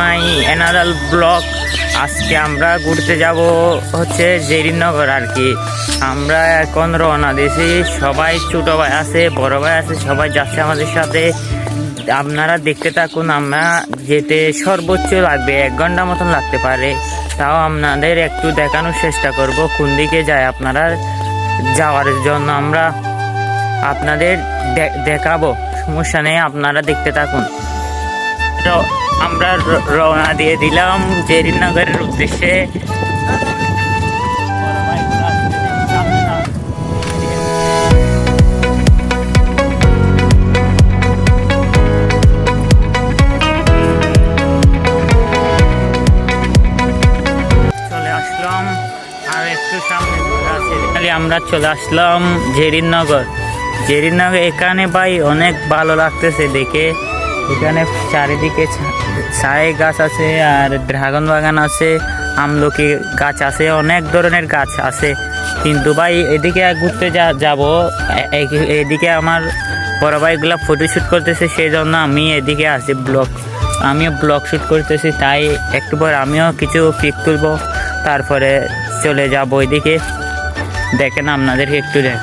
মাই এনারাল block. আজকে আমরা ঘুরতে যাব হচ্ছে জেরিনগর আর কি। আমরা এখন রওনা দিয়েছি। সবাই ছোটো ভাই আছে, বড় ভাই আছে, সবাই যাচ্ছে আমাদের সাথে। আপনারা দেখতে থাকুন, আমরা যেতে সর্বোচ্চ লাগবে, এক ঘণ্টা মতন লাগতে পারে। তাও আপনাদের একটু দেখানোর চেষ্টা করব, কোন দিকে যায় আপনারা যাওয়ার জন্য। আমরা আপনাদের দেখাবো, সমস্যা নেই, আপনারা দেখতে থাকুন। তো আমরা রওনা দিয়ে দিলাম জেরিনগরের উদ্দেশ্যে। আমরা চলে আসলাম জেরিনগর। জেরিনগর এখানে ভাই অনেক ভালো লাগতেছে দেখে। এখানে চারিদিকে ছায় গাছ আছে আর ড্রাগন বাগান আছে, আমলকি গাছ আছে, অনেক ধরনের গাছ আছে। কিন্তু ভাই এদিকে ঘুরতে যা যাব এদিকে আমার বড় ভাইগুলো ফটোশ্যুট করতেছে সেই জন্য আমি এদিকে আছি ব্লগ আমিও ব্লগ শ্যুট করতেছি, তাই একটু পর আমিও কিছু পিক তুলবো, তারপরে চলে যাব ওইদিকে দেখেন আপনাদেরকে একটু দেখ